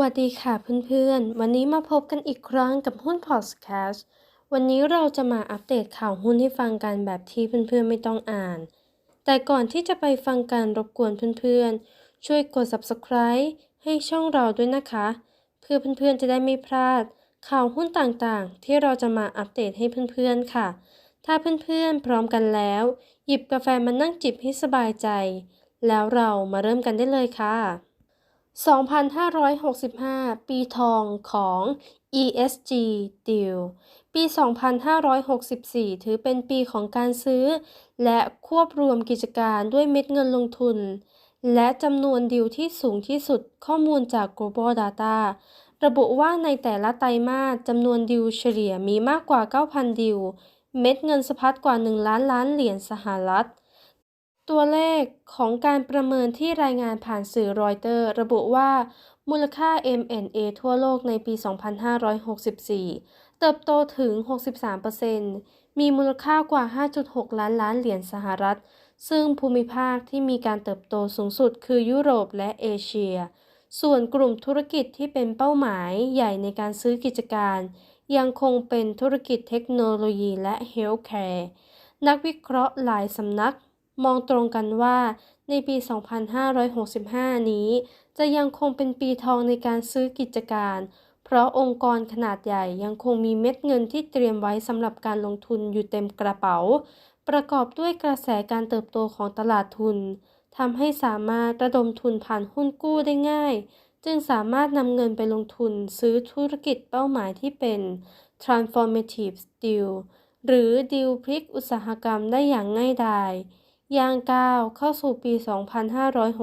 วัสดีค่ะเพื่อนๆ วันนี้มาพบกันอีกครั้งกับหุ้นพอดแคสต์ วันนี้เราจะมาอัปเดตข่าวหุ้นให้ฟังกันแบบที่เพื่อนๆไม่ต้องอ่าน แต่ก่อนที่จะไปฟังกันรบกวนเพื่อนๆ ช่วยกด subscribe ให้ช่องเราด้วยนะคะ เพื่อเพื่อนๆจะได้ไม่พลาด ข่าวหุ้นต่างๆ ที่เราจะมาอัปเดตให้เพื่อนๆค่ะ ถ้าเพื่อนๆพร้อมกันแล้ว หยิบกาแฟมานั่งจิบให้สบายใจ แล้วเรามาเริ่มกันได้เลยค่ะ 2,565 ปีทองของ ESG Deal ปี 2,564 ถือเป็นปีของการซื้อ และควบรวมกิจการด้วยเม็ดเงินลงทุน และจำนวนดีลที่สูงที่สุดข้อมูลจาก Global Data ระบุว่าในแต่ละไตรมาสจำนวนดีลเฉลี่ยมีมากกว่า 9,000ดีลเม็ดเงินสะพัดกว่า 1 ล้านล้านเหรียญสหรัฐ ตัวเลขของการประเมินที่รายงานผ่านสื่อรอยเตอร์ระบุว่ามูลค่า M&A ทั่วโลกในปี 2564 เติบโตถึง 63%มีมูลค่ากว่า 5.6 ล้านล้านเหรียญสหรัฐ ซึ่งภูมิภาคที่มีการเติบโตสูงสุดคือยุโรปและเอเชีย ส่วนกลุ่มธุรกิจที่เป็นเป้าหมายใหญ่ในการซื้อกิจการ ยังคงเป็นธุรกิจเทคโนโลยีและเฮลท์แคร์นักวิเคราะห์หลายสำนัก มองตรงกันว่าในปี 2565 นี้ จะยังคงเป็นปีทองในการซื้อกิจการ เพราะองค์กรขนาดใหญ่ยังคงมีเม็ดเงินที่เตรียมไว้สำหรับการลงทุนอยู่เต็มกระเป๋า ประกอบด้วยกระแสการเติบโตของตลาดทุนทำให้สามารถระดมทุนผ่านหุ้นกู้ได้ง่าย จึงสามารถนำเงินไปลงทุนซื้อธุรกิจเป้าหมายที่เป็น transformative deal หรือดีลพลิกอุตสาหกรรมได้อย่างง่ายดาย ย่างก้าวเข้าสู่ปี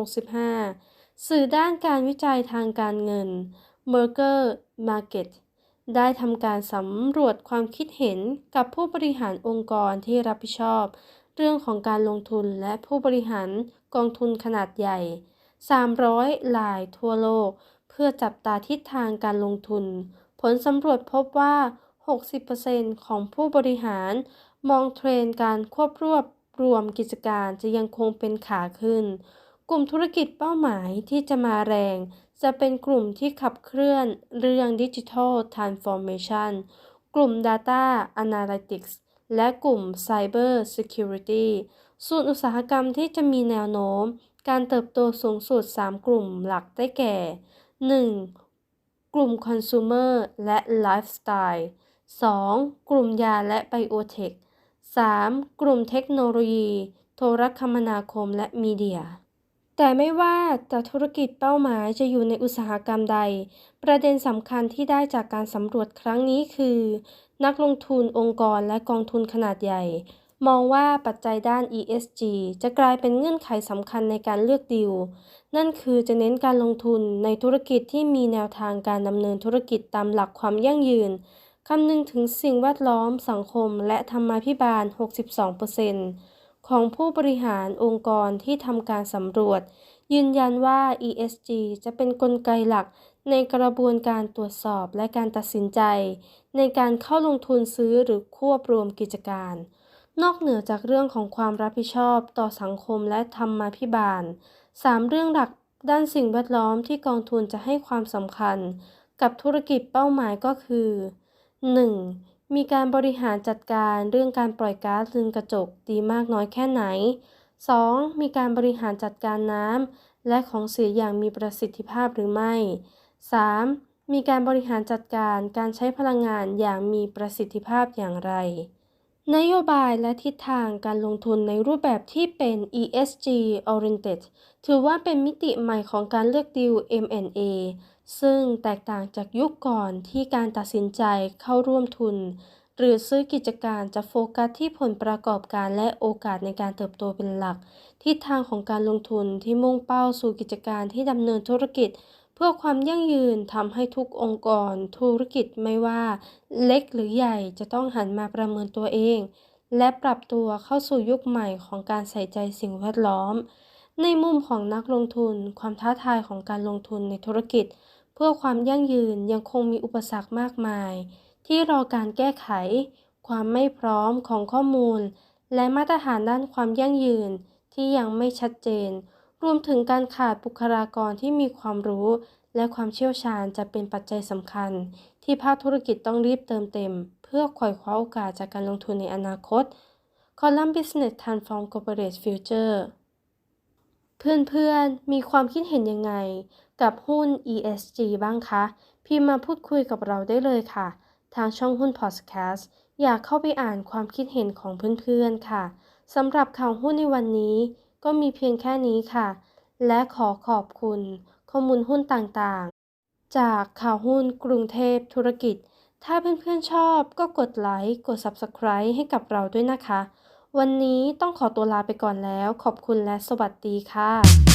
2565 สื่อด้านการวิจัยทางการเงิน Merger Market ได้ทำการสำรวจความคิดเห็นกับผู้บริหารองค์กรที่รับผิดชอบ เรื่องของการลงทุนและผู้บริหารกองทุนขนาดใหญ่ 300 ลายทั่วโลก เพื่อจับตาทิศทางการลงทุน ผลสำรวจพบว่า 60%ของผู้บริหารมองเทรนด์การควบรวบ รวมกิจการจะยังคงเป็นขาขึ้น กลุ่มธุรกิจเป้าหมายที่จะมาแรง จะเป็นกลุ่มที่ขับเคลื่อนเรื่อง Digital Transformation กลุ่ม Data Analytics และกลุ่ม Cyber Security ส่วนอุตสาหกรรมที่จะมีแนวโน้ม การเติบโตสูงสุด 3 กลุ่มหลักได้แก่ 1. กลุ่ม Consumer และ Lifestyle 2. กลุ่มยาและ Biotech 3. กลุ่มเทคโนโลยี โทรคมนาคมและมีเดีย แต่ไม่ว่าจะธุรกิจเป้าหมายจะอยู่ในอุตสาหกรรมใด ประเด็นสำคัญที่ได้จากการสำรวจครั้งนี้คือ นักลงทุนองค์กรและกองทุนขนาดใหญ่ มองว่าปัจจัยด้าน ESG จะกลายเป็นเงื่อนไขสำคัญในการเลือกดีล นั่นคือจะเน้นการลงทุนในธุรกิจที่มีแนวทางการดำเนินธุรกิจตามหลักความยั่งยืน คำนึงถึงสิ่งแวดล้อมสังคมและธรรมาภิบาล 62%ของผู้บริหารองค์กรที่ทำการสำรวจ ยืนยันว่า ESG จะเป็นนกลไกหลักในกระบวนการตรวจสอบและการตัดสินใจ ในการเข้าลงทุนซื้อหรือควบรวมกิจการ นอกเหนือจากเรื่องของความรับผิดชอบต่อสังคมและธรรมาภิบาล 3 เรื่องหลักด้านสิ่งแวดล้อมที่กองทุนจะให้ความสำคัญ กับธุรกิจเป้าหมายก็คือ 1. มีการบริหารจัดการเรื่องการปล่อยก๊าซเรือนกระจกดีมากน้อยแค่ไหน 2. มีการบริหารจัดการน้ำและของเสียอย่างมีประสิทธิภาพหรือไม่ 3. มีการบริหารจัดการการใช้พลังงานอย่างมีประสิทธิภาพอย่างไร นโยบายและทิศทางการลงทุนในรูปแบบที่เป็น ESG oriented ถือว่าเป็นมิติใหม่ของการเลือกดีล M&A ซึ่งแตกต่างจากยุคก่อนที่การตัดสินใจเข้าร่วมทุน หรือซื้อกิจการจะโฟกัสที่ผลประกอบการและโอกาสในการเติบโตเป็นหลัก ทิศทางของการลงทุนที่มุ่งเป้าสู่กิจการที่ดำเนินธุรกิจ พื่อพื่อความยั่งยืนทำให้ทุกองค์กร ธุรกิจไม่ว่า เล็กหรือใหญ่จะต้องหันมาประเมินตัวเอง และปรับตัวเข้าสู่ยุคใหม่ของการใส่ใจสิ่งแวดล้อม ในมุมของนักลงทุน ความท้าทายของการลงทุนในธุรกิจ เพื่อความยั่งยืนยังคงมีอุปสรรคมากมาย ที่รอการแก้ไข ความไม่พร้อมของข้อมูล และมาตรฐานด้านความยั่งยืนที่ยังไม่ชัดเจน รวมถึงการขาดบุคลากรที่มีความรู้ และความเชี่ยวชาญจะเป็นปัจจัยสำคัญ ที่ภาคธุรกิจต้องรีบเติมเต็ม เพื่อขวยคว้าโอกาสจากการลงทุนในอนาคต Column Business Transform Corporate Future เพื่อนๆ มีความคิดเห็นยังไง กับหุ้น ESG บ้างคะ พิมพ์มาพูดคุยกับเราได้เลยค่ะ ทางช่องหุ้น Podcast อยากเข้าไปอ่านความคิดเห็นของเพื่อนๆ ค่ะสำหรับข่าวหุ้นในวันนี้ ก็มีเพียงแค่นี้ค่ะ และขอขอบคุณ ข้อมูลหุ้นต่างๆ จากข่าวหุ้นกรุงเทพธุรกิจ ถ้าเพื่อนๆชอบก็กดไลค์กด Subscribe ให้กับเราด้วยนะคะ วันนี้ต้องขอตัวลาไปก่อนแล้ว ขอบคุณและสวัสดีค่ะ